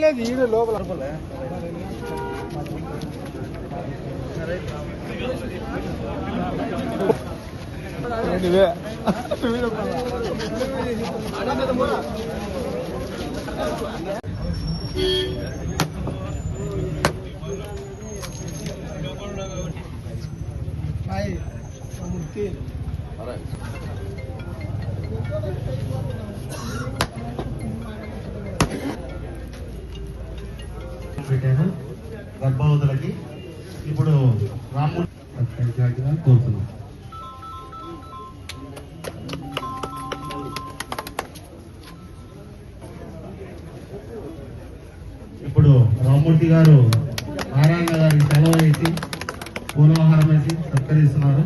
లేదు ఈడ లోపల ఏంటివే Aí. పెట్టాను గర్భవతులకి ఇప్పుడు రాముడు కోరుతున్నాం ఇప్పుడు రామ్మూర్తి గారు నారాయణ గారికి సెలవు వేసి పూర్వహారం వేసి సత్కరిస్తున్నారు.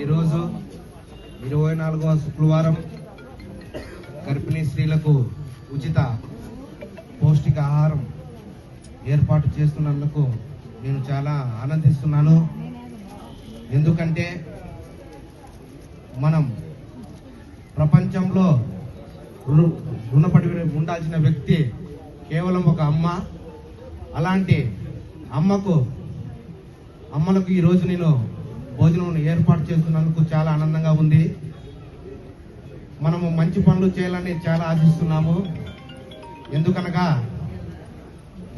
ఈరోజు ఇరవై నాలుగవ శుక్రవారం గర్భిణీ స్త్రీలకు ఉచిత పౌష్టిక ఆహారం ఏర్పాటు చేస్తున్నందుకు నేను చాలా ఆనందిస్తున్నాను. ఎందుకంటే మనం ప్రపంచంలో రుణపడి ఉండాల్సిన వ్యక్తి కేవలం ఒక అమ్మ. అలాంటి అమ్మకు అమ్మలకు ఈరోజు నేను భోజనం ఏర్పాటు చేస్తున్నందుకు చాలా ఆనందంగా ఉంది. మనము మంచి పనులు చేయాలని చాలా ఆశిస్తున్నాము. ఎందుకనగా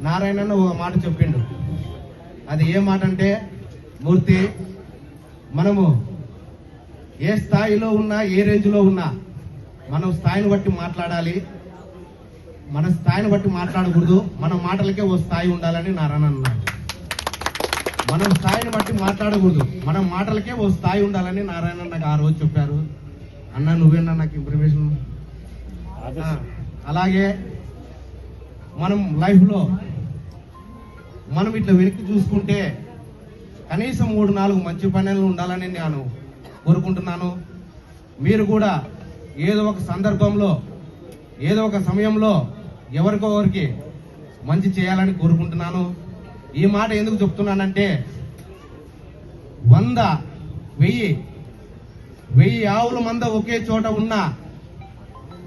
నారాయణన్న ఒక మాట చెప్పిండు. అది ఏ మాట అంటే మూర్తి మనము ఏ స్థాయిలో ఉన్నా ఏ రేంజ్లో ఉన్నా మనం స్థాయిని బట్టి మాట్లాడాలి. మన స్థాయిని బట్టి మాట్లాడకూడదు. మన మాటలకే ఓ స్థాయి ఉండాలని నారాయణ అన్నారు. మనం స్థాయిని బట్టి మాట్లాడకూడదు. మనం మాటలకే ఓ స్థాయి ఉండాలని నారాయణ నాకు ఆ రోజు చెప్పారు. అన్న నువ్వేనా నాకు ఇన్ఫర్మేషన్ అలాగే మనం లైఫ్లో మనం ఇట్లా వెనక్కి చూసుకుంటే కనీసం మూడు నాలుగు మంచి పనులు ఉండాలని నేను కోరుకుంటున్నాను. మీరు కూడా ఏదో ఒక సందర్భంలో ఏదో ఒక సమయంలో ఎవరికొకరికి మంచి చేయాలని కోరుకుంటున్నాను. ఈ మాట ఎందుకు చెప్తున్నానంటే వంద వెయ్యి వెయ్యి ఆవుల మంద ఒకే చోట ఉన్నా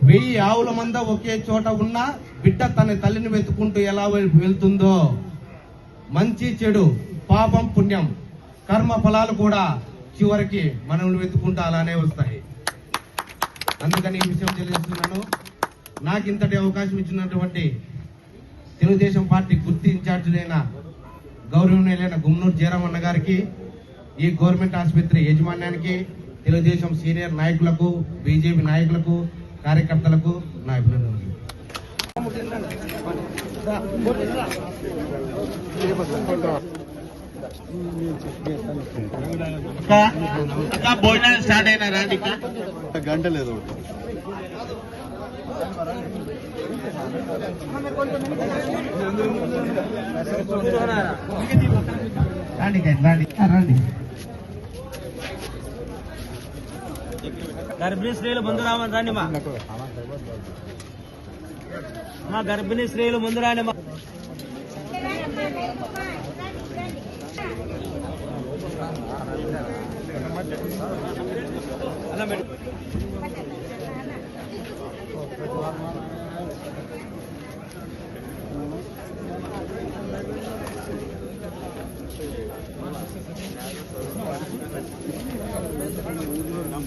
వెయ్యి ఆవుల మంద ఒకే చోట ఉన్నా బిడ్డ తన తల్లిని వెతుకుంటూ ఎలా వెళ్తుందో? మంచి చెడు పాపం పుణ్యం కర్మ ఫలాలు కూడా చివరికి మనల్ని వెతుకుంటూ అలానే వస్తాయి. అందుకని ఈ విషయం తెలియజేస్తున్నాను. నాకు ఇంతటి అవకాశం ఇచ్చినటువంటి తెలుగుదేశం పార్టీ గుర్తి ఇన్ఛార్జులైన గౌరవనీయులైన గుమ్నూరు జయరామన్న గారికి ఈ గవర్నమెంట్ ఆసుపత్రి యాజమాన్యానికి తెలుగుదేశం సీనియర్ నాయకులకు బీజేపీ నాయకులకు కార్యకర్తలకు నా అభినందనలు. భోజనాలు స్టార్ట్ అయినా రాండి గంట లేదు. రాండి రాండి రండి గర్భిణీ స్త్రీలు ముందు రామని రండి మా. మా గర్భిణీ స్త్రీలు ముందు రాండి మా.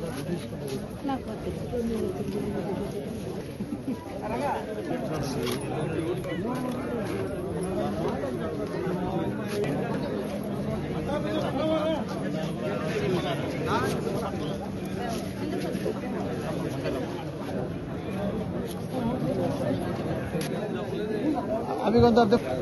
Have you gone to the